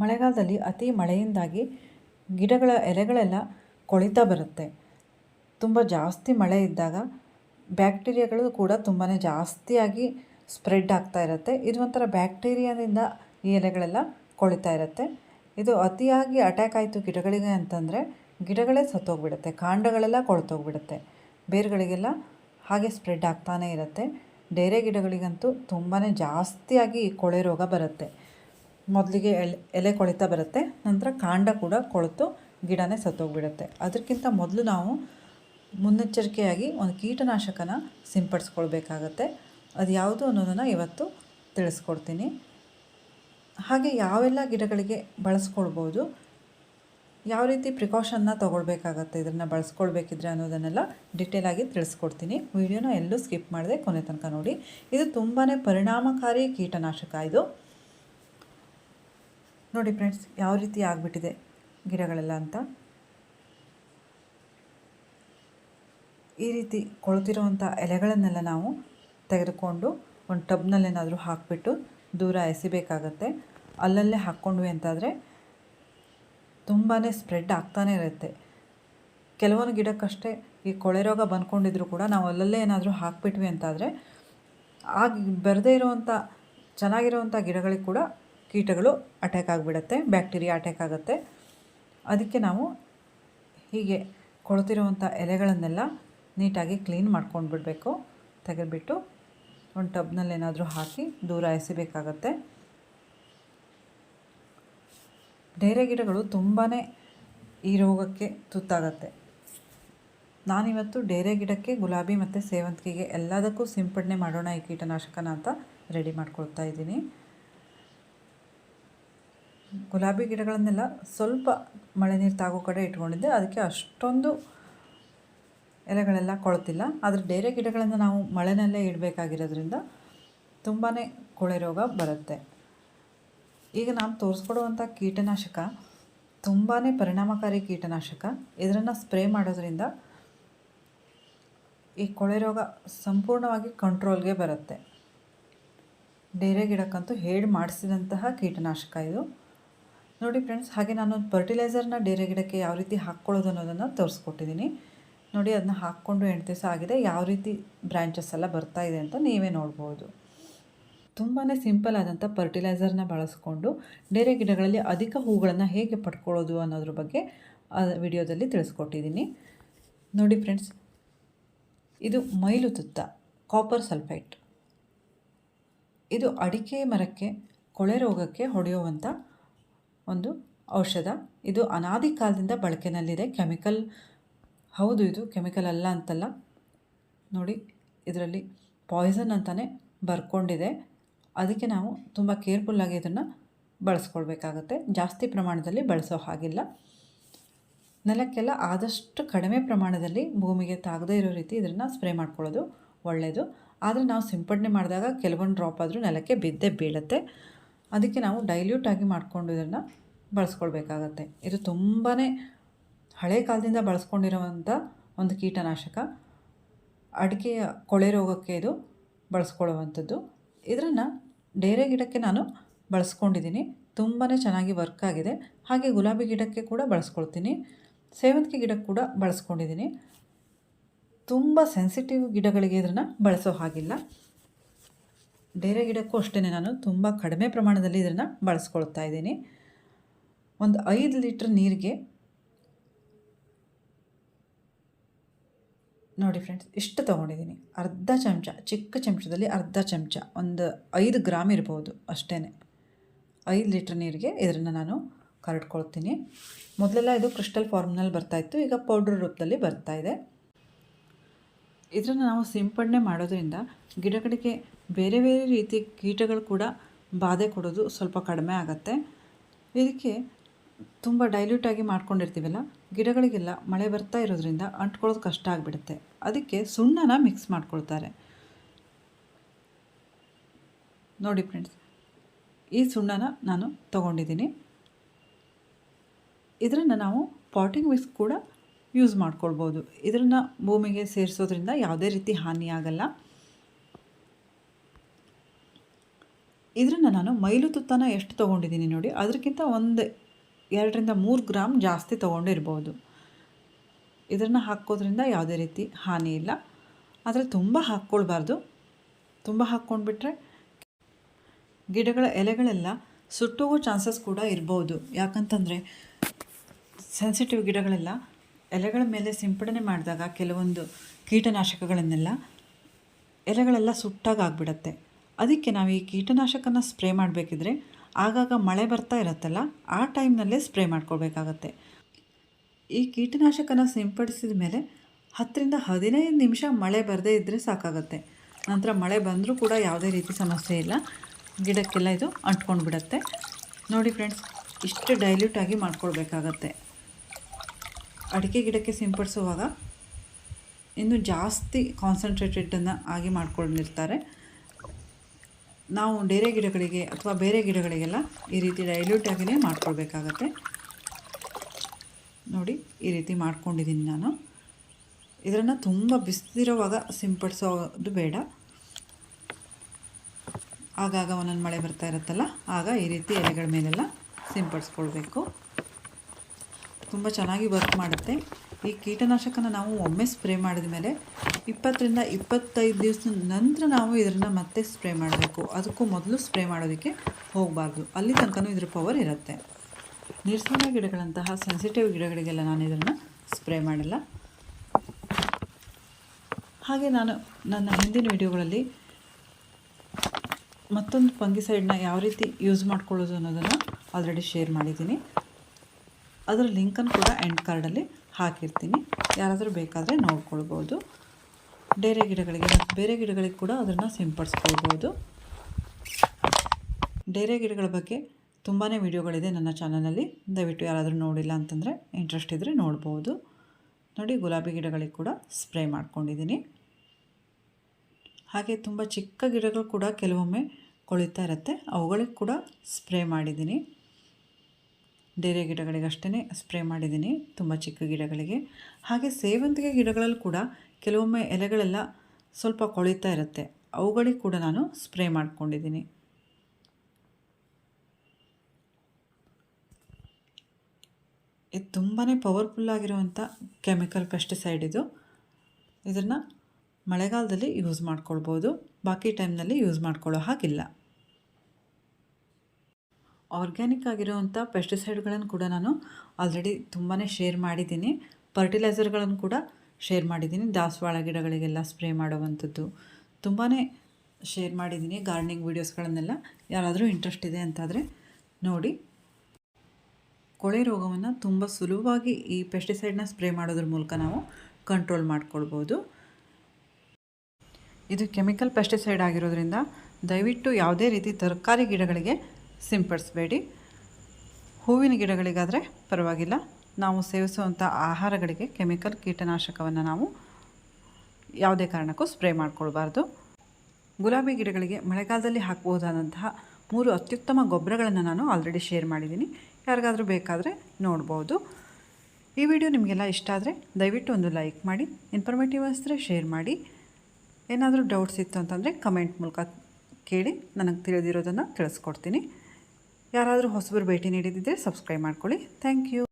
ಮಳೆಗಾಲದಲ್ಲಿ ಅತಿ ಮಳೆಯಿಂದಾಗಿ ಗಿಡಗಳ ಎಲೆಗಳೆಲ್ಲ ಕೊಳಿತಾ ಬರುತ್ತೆ. ತುಂಬ ಜಾಸ್ತಿ ಮಳೆ ಇದ್ದಾಗ ಬ್ಯಾಕ್ಟೀರಿಯಾಗಳು ಕೂಡ ತುಂಬಾ ಜಾಸ್ತಿಯಾಗಿ ಸ್ಪ್ರೆಡ್ ಆಗ್ತಾ ಇರುತ್ತೆ. ಇದು ಒಂಥರ ಬ್ಯಾಕ್ಟೀರಿಯಾದಿಂದ ಈ ಎಲೆಗಳೆಲ್ಲ ಕೊಳಿತಾ ಇರುತ್ತೆ. ಇದು ಅತಿಯಾಗಿ ಅಟ್ಯಾಕ್ ಆಯಿತು ಗಿಡಗಳಿಗೆ ಅಂತಂದರೆ ಗಿಡಗಳೇ ಸತ್ತೋಗ್ಬಿಡುತ್ತೆ, ಕಾಂಡಗಳೆಲ್ಲ ಕೊಳ್ತೋಗ್ಬಿಡುತ್ತೆ. ಬೇರುಗಳಿಗೆಲ್ಲ ಹಾಗೆ ಸ್ಪ್ರೆಡ್ ಆಗ್ತಾನೇ ಇರುತ್ತೆ. ಡೇರೆ ಗಿಡಗಳಿಗಂತೂ ತುಂಬಾ ಜಾಸ್ತಿಯಾಗಿ ಕೊಳೆ ರೋಗ ಬರುತ್ತೆ. ಮೊದಲಿಗೆ ಎಲೆ ಎಲೆ ಕೊಳಿತಾ ಬರುತ್ತೆ, ನಂತರ ಕಾಂಡ ಕೂಡ ಕೊಳೆತು, ಗಿಡನೇ ಸತ್ತೋಗ್ಬಿಡುತ್ತೆ. ಅದಕ್ಕಿಂತ ಮೊದಲು ನಾವು ಮುನ್ನೆಚ್ಚರಿಕೆಯಾಗಿ ಒಂದು ಕೀಟನಾಶಕನ ಸಿಂಪಡಿಸ್ಕೊಳ್ಬೇಕಾಗತ್ತೆ. ಅದು ಯಾವುದು ಅನ್ನೋದನ್ನು ಇವತ್ತು ತಿಳಿಸ್ಕೊಡ್ತೀನಿ. ಹಾಗೆ ಯಾವೆಲ್ಲ ಗಿಡಗಳಿಗೆ ಬಳಸ್ಕೊಳ್ಬೋದು, ಯಾವ ರೀತಿ ಪ್ರಿಕಾಷನ್ನ ತೊಗೊಳ್ಬೇಕಾಗತ್ತೆ, ಇದನ್ನು ಬಳಸ್ಕೊಳ್ಬೇಕಿದ್ರೆ ಅನ್ನೋದನ್ನೆಲ್ಲ ಡಿಟೇಲಾಗಿ ತಿಳಿಸ್ಕೊಡ್ತೀನಿ. ವಿಡಿಯೋನ ಎಲ್ಲೂ ಸ್ಕಿಪ್ ಮಾಡದೆ ಕೊನೆ ತನಕ ನೋಡಿ. ಇದು ತುಂಬಾ ಪರಿಣಾಮಕಾರಿ ಕೀಟನಾಶಕ ಇದು. ನೋಡಿ ಫ್ರೆಂಡ್ಸ್, ಯಾವ ರೀತಿ ಆಗಿಬಿಟ್ಟಿದೆ ಗಿಡಗಳೆಲ್ಲ ಅಂತ? ಈ ರೀತಿ ಕೊಳ್ತಿರೋವಂಥ ಎಲೆಗಳನ್ನೆಲ್ಲ ನಾವು ತೆಗೆದುಕೊಂಡು ಒಂದು ಟಬ್ನಲ್ಲೇನಾದರೂ ಹಾಕಿಬಿಟ್ಟು ದೂರ ಎಸಿಬೇಕಾಗತ್ತೆ. ಅಲ್ಲಲ್ಲೇ ಹಾಕ್ಕೊಂಡ್ವಿ ಅಂತಾದರೆ ತುಂಬಾ ಸ್ಪ್ರೆಡ್ ಆಗ್ತಾನೆ ಇರುತ್ತೆ. ಕೆಲವೊಂದು ಗಿಡಕ್ಕಷ್ಟೇ ಈ ಕೊಳೆ ರೋಗ ಬಂದ್ಕೊಂಡಿದ್ರು ಕೂಡ ನಾವು ಅಲ್ಲಲ್ಲೇ ಏನಾದರೂ ಹಾಕ್ಬಿಟ್ವಿ ಅಂತಾದರೆ, ಆಗಿ ಬರದೇ ಇರೋವಂಥ, ಚೆನ್ನಾಗಿರುವಂಥ ಗಿಡಗಳಿಗೆ ಕೂಡ ಕೀಟಗಳು ಅಟ್ಯಾಕ್ ಆಗಿಬಿಡತ್ತೆ ಬ್ಯಾಕ್ಟೀರಿಯಾ ಅಟ್ಯಾಕ್ ಆಗುತ್ತೆ. ಅದಕ್ಕೆ ನಾವು ಹೀಗೆ ಕೊಳತಿರುವಂಥ ಎಲೆಗಳನ್ನೆಲ್ಲ ನೀಟಾಗಿ ಕ್ಲೀನ್ ಮಾಡ್ಕೊಂಡು ಬಿಡಬೇಕು ತೆಗೆದುಬಿಟ್ಟು ಒಂದು ಟಬ್ನಲ್ಲಿ ಏನಾದರೂ ಹಾಕಿ ದೂರ ಎಸಿಬೇಕಾಗತ್ತೆ. ಡೇರೆ ಗಿಡಗಳು ತುಂಬಾ ಈ ರೋಗಕ್ಕೆ ತುತ್ತಾಗತ್ತೆ. ನಾನಿವತ್ತು ಡೇರೆ ಗಿಡಕ್ಕೆ ಗುಲಾಬಿ ಮತ್ತು ಸೇವಂತಿಗೆಗೆ ಎಲ್ಲದಕ್ಕೂ ಸಿಂಪಡಣೆ ಮಾಡೋಣ ಈ ಕೀಟನಾಶಕನ ಅಂತ ರೆಡಿ ಮಾಡ್ಕೊಳ್ತಾ ಇದ್ದೀನಿ. ಗುಲಾಬಿ ಗಿಡಗಳನ್ನೆಲ್ಲ ಸ್ವಲ್ಪ ಮಳೆ ನೀರು ತಾಗೋ ಕಡೆ ಇಟ್ಕೊಂಡಿದ್ದೆ. ಅದಕ್ಕೆ ಅಷ್ಟೊಂದು ಎಲೆಗಳೆಲ್ಲ ಕೊಳ್ತಿಲ್ಲ. ಆದರೆ ಬೇರೆ ಗಿಡಗಳನ್ನು ನಾವು ಮಳೆನಲ್ಲೇ ಇಡಬೇಕಾಗಿರೋದ್ರಿಂದ ತುಂಬಾ ಕೊಳೆ ರೋಗ ಬರುತ್ತೆ. ಈಗ ನಾನು ತೋರಿಸ್ಕೊಡುವಂಥ ಕೀಟನಾಶಕ ತುಂಬಾ ಪರಿಣಾಮಕಾರಿ ಕೀಟನಾಶಕ. ಇದನ್ನು ಸ್ಪ್ರೇ ಮಾಡೋದ್ರಿಂದ ಈ ಕೊಳೆ ರೋಗ ಸಂಪೂರ್ಣವಾಗಿ ಕಂಟ್ರೋಲ್ಗೆ ಬರುತ್ತೆ. ಡೇರೆ ಗಿಡಕ್ಕಂತೂ ಹೇಳಿ ಮಾಡಿಸಿದಂತಹ ಕೀಟನಾಶಕ ಇದು. ನೋಡಿ ಫ್ರೆಂಡ್ಸ್, ಹಾಗೆ ನಾನು ಫರ್ಟಿಲೈಸರ್ನ ಡೇರೆ ಗಿಡಕ್ಕೆ ಯಾವ ರೀತಿ ಹಾಕ್ಕೊಳ್ಳೋದು ಅನ್ನೋದನ್ನು ತೋರಿಸ್ಕೊಟ್ಟಿದ್ದೀನಿ ನೋಡಿ, ಅದನ್ನ ಹಾಕ್ಕೊಂಡು ಎಂಟು ದಿವಸ ಆಗಿದೆ. ಯಾವ ರೀತಿ ಬ್ರ್ಯಾಂಚಸ್ ಎಲ್ಲ ಬರ್ತಾ ಇದೆ ಅಂತ ನೀವೇ ನೋಡ್ಬೋದು. ತುಂಬಾ ಸಿಂಪಲ್ ಆದಂಥ ಫರ್ಟಿಲೈಸರ್ನ ಬಳಸ್ಕೊಂಡು ಡೇರೆ ಗಿಡಗಳಲ್ಲಿ ಅಧಿಕ ಹೂಗಳನ್ನು ಹೇಗೆ ಪಡ್ಕೊಳ್ಳೋದು ಅನ್ನೋದ್ರ ಬಗ್ಗೆ ವಿಡಿಯೋದಲ್ಲಿ ತಿಳಿಸ್ಕೊಟ್ಟಿದ್ದೀನಿ ನೋಡಿ ಫ್ರೆಂಡ್ಸ್, ಇದು ಮೈಲು ತುತ್ತ ಕಾಪರ್ ಸಲ್ಫೈಟ್ ಇದು ಅಡಿಕೆ ಮರಕ್ಕೆ, ಕೊಳೆ ರೋಗಕ್ಕೆ ಹೊಡೆಯುವಂಥ ಒಂದು ಔಷಧ. ಇದು ಅನಾದಿ ಕಾಲದಿಂದ ಬಳಕೆನಲ್ಲಿದೆ. ಕೆಮಿಕಲ್ ಹೌದು, ಇದು ಕೆಮಿಕಲ್ ಅಲ್ಲ ಅಂತಲ್ಲ. ನೋಡಿ, ಇದರಲ್ಲಿ ಪಾಯ್ಸನ್ ಅಂತಲೇ ಬರ್ಕೊಂಡಿದೆ. ಅದಕ್ಕೆ ನಾವು ತುಂಬ ಕೇರ್ಫುಲ್ಲಾಗಿ ಇದನ್ನು ಬಳಸ್ಕೊಳ್ಬೇಕಾಗತ್ತೆ. ಜಾಸ್ತಿ ಪ್ರಮಾಣದಲ್ಲಿ ಬಳಸೋ ಹಾಗಿಲ್ಲ. ನೆಲಕ್ಕೆಲ್ಲ ಆದಷ್ಟು ಕಡಿಮೆ ಪ್ರಮಾಣದಲ್ಲಿ ಭೂಮಿಗೆ ತಾಗದೇ ಇರೋ ರೀತಿ ಇದನ್ನು ಸ್ಪ್ರೇ ಮಾಡ್ಕೊಳ್ಳೋದು ಒಳ್ಳೆಯದು ಆದರೆ ನಾವು ಸಿಂಪಡಣೆ ಮಾಡಿದಾಗ ಕೆಲವೊಂದು ಡ್ರಾಪ್ ಆದರೂ ನೆಲಕ್ಕೆ ಬಿದ್ದೇ ಬೀಳುತ್ತೆ. ಅದಕ್ಕೆ ನಾವು ಡೈಲ್ಯೂಟ್ ಆಗಿ ಮಾಡಿಕೊಂಡು ಇದನ್ನು ಬಳಸ್ಕೊಳ್ಬೇಕಾಗತ್ತೆ. ಇದು ತುಂಬಾ ಹಳೆ ಕಾಲದಿಂದ ಬಳಸ್ಕೊಂಡಿರುವಂಥ ಒಂದು ಕೀಟನಾಶಕ. ಅಡಿಕೆಯ ಕೊಳೆ ರೋಗಕ್ಕೆ ಇದು ಬಳಸ್ಕೊಳ್ಳುವಂಥದ್ದು. ಇದನ್ನು ಡೇರೆ ಗಿಡಕ್ಕೆ ನಾನು ಬಳಸ್ಕೊಂಡಿದ್ದೀನಿ. ತುಂಬಾ ಚೆನ್ನಾಗಿ ವರ್ಕ್ ಆಗಿದೆ. ಹಾಗೆ ಗುಲಾಬಿ ಗಿಡಕ್ಕೆ ಕೂಡ ಬಳಸ್ಕೊಳ್ತೀನಿ. ಸೇವಂತಿಗೆ ಗಿಡಕ್ಕೆ ಕೂಡ ಬಳಸ್ಕೊಂಡಿದ್ದೀನಿ. ತುಂಬ ಸೆನ್ಸಿಟಿವ್ ಗಿಡಗಳಿಗೆ ಇದನ್ನು ಬಳಸೋ ಹಾಗಿಲ್ಲ. ಡೇರೆ ಗಿಡಕ್ಕೂ ಅಷ್ಟೇ ನಾನು ತುಂಬ ಕಡಿಮೆ ಪ್ರಮಾಣದಲ್ಲಿ ಇದನ್ನು ಬಳಸ್ಕೊಳ್ತಾ ಇದ್ದೀನಿ. ಒಂದು ಐದು ಲೀಟ್ರ್ ನೀರಿಗೆ ನೋಡಿ ಫ್ರೆಂಡ್ಸ್, ಇಷ್ಟು ತೊಗೊಂಡಿದ್ದೀನಿ. ಅರ್ಧ ಚಮಚ, ಚಿಕ್ಕ ಚಮಚದಲ್ಲಿ ಅರ್ಧ ಚಮಚ, ಒಂದು ಐದು ಗ್ರಾಮ್ ಇರ್ಬೋದು ಅಷ್ಟೇ ಐದು ಲೀಟ್ರ್ ನೀರಿಗೆ ಇದನ್ನು ನಾನು ಕರಡ್ಕೊಳ್ತೀನಿ. ಮೊದಲೆಲ್ಲ ಇದು ಕ್ರಿಸ್ಟಲ್ ಫಾರ್ಮ್ನಲ್ಲಿ ಬರ್ತಾಯಿತ್ತು ಈಗ ಪೌಡ್ರ್ ರೂಪದಲ್ಲಿ ಬರ್ತಾಯಿದೆ ಇದನ್ನು ನಾವು ಸಿಂಪಡಣೆ ಮಾಡೋದ್ರಿಂದ ಗಿಡಗಳಿಗೆ ಬೇರೆ ಬೇರೆ ರೀತಿ ಕೀಟಗಳು ಕೂಡ ಬಾಧೆ ಕೊಡೋದು ಸ್ವಲ್ಪ ಕಡಿಮೆ ಆಗುತ್ತೆ. ಇದಕ್ಕೆ ತುಂಬ ಡೈಲ್ಯೂಟಾಗಿ ಮಾಡ್ಕೊಂಡಿರ್ತೀವಲ್ಲ, ಗಿಡಗಳಿಗೆಲ್ಲ ಮಳೆ ಬರ್ತಾ ಇರೋದ್ರಿಂದ ಅಂಟ್ಕೊಳ್ಳೋದು ಕಷ್ಟ ಆಗಿಬಿಡುತ್ತೆ. ಅದಕ್ಕೆ ಸುಣ್ಣನ ಮಿಕ್ಸ್ ಮಾಡ್ಕೊಳ್ತಾರೆ. ನೋಡಿ ಫ್ರೆಂಡ್ಸ್ ಈ ಸುಣ್ಣನ ನಾನು ತಗೊಂಡಿದ್ದೀನಿ. ಇದನ್ನು ನಾವು ಪಾಟಿಂಗ್ ಮಿಕ್ಸ್ ಕೂಡ ಯೂಸ್ ಮಾಡ್ಕೊಳ್ಬೋದು. ಇದನ್ನು ಭೂಮಿಗೆ ಸೇರಿಸೋದ್ರಿಂದ ಯಾವುದೇ ರೀತಿ ಹಾನಿ ಇದನ್ನು ನಾನು ಮೈಲು ತುತ್ತನ ಎಷ್ಟು ತೊಗೊಂಡಿದ್ದೀನಿ ನೋಡಿ ಅದಕ್ಕಿಂತ ಒಂದು ಎರಡರಿಂದ ಮೂರು ಗ್ರಾಮ್ ಜಾಸ್ತಿ ತೊಗೊಂಡಿರ್ಬೋದು. ಇದನ್ನು ಹಾಕೋದ್ರಿಂದ ಯಾವುದೇ ರೀತಿ ಹಾನಿ ಇಲ್ಲ. ಆದರೆ ತುಂಬ ಹಾಕ್ಕೊಳ್ಬಾರ್ದು. ತುಂಬ ಹಾಕ್ಕೊಂಡ್ಬಿಟ್ರೆ ಗಿಡಗಳ ಎಲೆಗಳೆಲ್ಲ ಸುಟ್ಟೋಗೋ ಚಾನ್ಸಸ್ ಕೂಡ ಇರ್ಬೋದು. ಯಾಕಂತಂದರೆ ಸೆನ್ಸಿಟಿವ್ ಗಿಡಗಳೆಲ್ಲ ಎಲೆಗಳ ಮೇಲೆ ಸಿಂಪಡಣೆ ಮಾಡಿದಾಗ ಕೆಲವೊಂದು ಕೀಟನಾಶಕಗಳನ್ನೆಲ್ಲ ಎಲೆಗಳೆಲ್ಲ ಸುಟ್ಟಾಗಿ ಆಗಿಬಿಡತ್ತೆ. ಅದಕ್ಕೆ ನಾವು ಈ ಕೀಟನಾಶಕನ ಸ್ಪ್ರೇ ಮಾಡಬೇಕಿದ್ರೆ ಆಗಾಗ ಮಳೆ ಬರ್ತಾ ಇರುತ್ತಲ್ಲ, ಆ ಟೈಮ್ನಲ್ಲೇ ಸ್ಪ್ರೇ ಮಾಡ್ಕೊಳ್ಬೇಕಾಗತ್ತೆ. ಈ ಕೀಟನಾಶಕನ ಸಿಂಪಡಿಸಿದ ಮೇಲೆ ಹತ್ತರಿಂದ ಹದಿನೈದು ನಿಮಿಷ ಮಳೆ ಬರದೇ ಇದ್ದರೆ ಸಾಕಾಗತ್ತೆ. ನಂತರ ಮಳೆ ಬಂದರೂ ಕೂಡ ಯಾವುದೇ ರೀತಿ ಸಮಸ್ಯೆ ಇಲ್ಲ. ಗಿಡಕ್ಕೆಲ್ಲ ಇದು ಅಂಟ್ಕೊಂಡು ಬಿಡುತ್ತೆ. ನೋಡಿ ಫ್ರೆಂಡ್ಸ್, ಇಷ್ಟು ಡೈಲ್ಯೂಟ್ ಆಗಿ ಮಾಡ್ಕೊಳ್ಬೇಕಾಗತ್ತೆ. ಅಡಿಕೆ ಗಿಡಕ್ಕೆ ಸಿಂಪಡಿಸುವಾಗ ಇನ್ನು ಜಾಸ್ತಿ ಕಾನ್ಸಂಟ್ರೇಟೆಡನ್ನು ಆಗಿ ಮಾಡ್ಕೊಂಡಿರ್ತಾರೆ. ನಾವು ಡೇರೆ ಗಿಡಗಳಿಗೆ ಅಥವಾ ಬೇರೆ ಗಿಡಗಳಿಗೆಲ್ಲ ಈ ರೀತಿ ಡೈಲ್ಯೂಟ್ ಆಗಿಯೇ ಮಾಡ್ಕೊಳ್ಬೇಕಾಗತ್ತೆ. ನೋಡಿ, ಈ ರೀತಿ ಮಾಡ್ಕೊಂಡಿದ್ದೀನಿ ನಾನು. ಇದನ್ನು ತುಂಬ ಬಿಸಿಲಿರೋವಾಗ ಸಿಂಪಡಿಸೋದು ಬೇಡ. ಆಗಾಗ ಒಂದೊಂದು ಮಳೆ ಬರ್ತಾ ಇರುತ್ತಲ್ಲ, ಆಗ ಈ ರೀತಿ ಎಲೆಗಳ ಮೇಲೆಲ್ಲ ಸಿಂಪಡಿಸ್ಕೊಳ್ಬೇಕು. ತುಂಬ ಚೆನ್ನಾಗಿ ವರ್ಕ್ ಮಾಡುತ್ತೆ. ಈ ಕೀಟನಾಶಕನ ನಾವು ಒಮ್ಮೆ ಸ್ಪ್ರೇ ಮಾಡಿದ ಮೇಲೆ ಇಪ್ಪತ್ತರಿಂದ ಇಪ್ಪತ್ತೈದು ದಿವಸದ ನಂತರ ನಾವು ಇದನ್ನು ಮತ್ತೆ ಸ್ಪ್ರೇ ಮಾಡಬೇಕು. ಅದಕ್ಕೂ ಮೊದಲು ಸ್ಪ್ರೇ ಮಾಡೋದಕ್ಕೆ ಹೋಗಬಾರ್ದು. ಅಲ್ಲಿ ತನಕನೂ ಇದ್ರ ಪವರ್ ಇರುತ್ತೆ. ನಿರ್ಸಲ ಗಿಡಗಳಂತಹ ಸೆನ್ಸಿಟಿವ್ ಗಿಡಗಳಿಗೆಲ್ಲ ನಾನು ಇದನ್ನು ಸ್ಪ್ರೇ ಮಾಡಿಲ್ಲ. ಹಾಗೆ ನಾನು ನನ್ನ ಹಿಂದಿನ ವಿಡಿಯೋಗಳಲ್ಲಿ ಮತ್ತೊಂದು ಫಂಗಿಸೈಡ್ನ ಯಾವ ರೀತಿ ಯೂಸ್ ಮಾಡ್ಕೊಳ್ಳೋದು ಅನ್ನೋದನ್ನು ಆಲ್ರೆಡಿ ಶೇರ್ ಮಾಡಿದ್ದೀನಿ. ಅದರ ಲಿಂಕನ್ನು ಕೂಡ ಎಂಡ್ ಕಾರ್ಡಲ್ಲಿ ಹಾಕಿರ್ತೀನಿ. ಯಾರಾದರೂ ಬೇಕಾದರೆ ನೋಡ್ಕೊಳ್ಬೋದು. ಡೇರೆ ಗಿಡಗಳಿಗೆ ಮತ್ತು ಬೇರೆ ಗಿಡಗಳಿಗೆ ಕೂಡ ಅದನ್ನು ಸಿಂಪಡಿಸ್ಕೊಳ್ಬೋದು. ಡೇರೆ ಗಿಡಗಳ ಬಗ್ಗೆ ತುಂಬಾ ವಿಡಿಯೋಗಳಿದೆ ನನ್ನ ಚಾನಲಲ್ಲಿ. ದಯವಿಟ್ಟು ಯಾರಾದರೂ ನೋಡಿಲ್ಲ ಅಂತಂದರೆ ಇಂಟ್ರೆಸ್ಟ್ ಇದ್ದರೆ ನೋಡ್ಬೋದು. ನೋಡಿ, ಗುಲಾಬಿ ಗಿಡಗಳಿಗೆ ಕೂಡ ಸ್ಪ್ರೇ ಮಾಡ್ಕೊಂಡಿದ್ದೀನಿ. ಹಾಗೆ ತುಂಬ ಚಿಕ್ಕ ಗಿಡಗಳು ಕೂಡ ಕೆಲವೊಮ್ಮೆ ಕೊಳಿತಾ ಇರುತ್ತೆ. ಅವುಗಳಿಗೆ ಕೂಡ ಸ್ಪ್ರೇ ಮಾಡಿದ್ದೀನಿ. ಡೇರೆ ಗಿಡಗಳಿಗೆ ಅಷ್ಟೇ ಸ್ಪ್ರೇ ಮಾಡಿದ್ದೀನಿ, ತುಂಬ ಚಿಕ್ಕ ಗಿಡಗಳಿಗೆ. ಹಾಗೆ ಸೇವಂತಿಗೆ ಗಿಡಗಳಲ್ಲಿ ಕೂಡ ಕೆಲವೊಮ್ಮೆ ಎಲೆಗಳೆಲ್ಲ ಸ್ವಲ್ಪ ಕೊಳಿತಾ ಇರುತ್ತೆ. ಅವುಗಳಿಗೆ ಕೂಡ ನಾನು ಸ್ಪ್ರೇ ಮಾಡ್ಕೊಂಡಿದ್ದೀನಿ. ಇದು ತುಂಬಾ ಪವರ್ಫುಲ್ಲಾಗಿರುವಂಥ ಕೆಮಿಕಲ್ ಪೆಸ್ಟಿಸೈಡ್ ಇದು. ಇದನ್ನು ಮಳೆಗಾಲದಲ್ಲಿ ಯೂಸ್ ಮಾಡ್ಕೊಳ್ಬೋದು, ಬಾಕಿ ಟೈಮ್ನಲ್ಲಿ ಯೂಸ್ ಮಾಡ್ಕೊಳ್ಳೋ ಹಾಗಿಲ್ಲ. ಆರ್ಗ್ಯಾನಿಕ್ ಆಗಿರುವಂಥ ಪೆಸ್ಟಿಸೈಡ್ಗಳನ್ನು ಕೂಡ ನಾನು ಆಲ್ರೆಡಿ ತುಂಬಾ ಶೇರ್ ಮಾಡಿದ್ದೀನಿ. ಫರ್ಟಿಲೈಸರ್ಗಳನ್ನು ಕೂಡ ಶೇರ್ ಮಾಡಿದ್ದೀನಿ. ದಾಸವಾಳ ಗಿಡಗಳಿಗೆಲ್ಲ ಸ್ಪ್ರೇ ಮಾಡುವಂಥದ್ದು ತುಂಬಾ ಶೇರ್ ಮಾಡಿದ್ದೀನಿ. ಗಾರ್ಡನಿಂಗ್ ವೀಡಿಯೋಸ್ಗಳನ್ನೆಲ್ಲ ಯಾರಾದರೂ ಇಂಟ್ರೆಸ್ಟ್ ಇದೆ ಅಂತಾದರೆ ನೋಡಿ. ಕೊಳೆ ರೋಗವನ್ನು ತುಂಬ ಸುಲಭವಾಗಿ ಈ ಪೆಸ್ಟಿಸೈಡ್ನ ಸ್ಪ್ರೇ ಮಾಡೋದ್ರ ಮೂಲಕ ನಾವು ಕಂಟ್ರೋಲ್ ಮಾಡ್ಕೊಳ್ಬೋದು. ಇದು ಕೆಮಿಕಲ್ ಪೆಸ್ಟಿಸೈಡ್ ಆಗಿರೋದ್ರಿಂದ ದಯವಿಟ್ಟು ಯಾವುದೇ ರೀತಿ ತರಕಾರಿ ಗಿಡಗಳಿಗೆ ಸಿಂಪಡಿಸಬೇಡಿ ಹೂವಿನ ಗಿಡಗಳಿಗಾದರೆ ಪರವಾಗಿಲ್ಲ. ನಾವು ಸೇವಿಸುವಂಥ ಆಹಾರಗಳಿಗೆ ಕೆಮಿಕಲ್ ಕೀಟನಾಶಕವನ್ನು ನಾವು ಯಾವುದೇ ಕಾರಣಕ್ಕೂ ಸ್ಪ್ರೇ ಮಾಡಿಕೊಳ್ಬಾರ್ದು. ಗುಲಾಬಿ ಗಿಡಗಳಿಗೆ ಮಳೆಗಾಲದಲ್ಲಿ ಹಾಕಬಹುದಾದಂತಹ ಮೂರು ಅತ್ಯುತ್ತಮ ಗೊಬ್ಬರಗಳನ್ನು ನಾನು ಆಲ್ರೆಡಿ ಶೇರ್ ಮಾಡಿದ್ದೀನಿ. ಯಾರಿಗಾದರೂ ಬೇಕಾದರೆ ನೋಡ್ಬೋದು. ಈ ವಿಡಿಯೋ ನಿಮಗೆಲ್ಲ ಇಷ್ಟ ಆದರೆ ದಯವಿಟ್ಟು ಒಂದು ಲೈಕ್ ಮಾಡಿ ಇನ್ಫಾರ್ಮೇಟಿವ್ ಅನಿಸಿದ್ರೆ ಶೇರ್ ಮಾಡಿ. ಏನಾದರೂ ಡೌಟ್ಸ್ ಇತ್ತು ಅಂತಂದರೆ ಕಮೆಂಟ್ ಮೂಲಕ ಕೇಳಿ, ನನಗೆ ತಿಳಿದಿರೋದನ್ನು ತಿಳಿಸ್ಕೊಡ್ತೀನಿ. ಯಾರಾದರೂ ಹೊಸಬರು ಭೇಟಿ ನೀಡಿದ್ದರೆ ಸಬ್ಸ್ಕ್ರೈಬ್ ಮಾಡ್ಕೊಳ್ಳಿ. Thank you.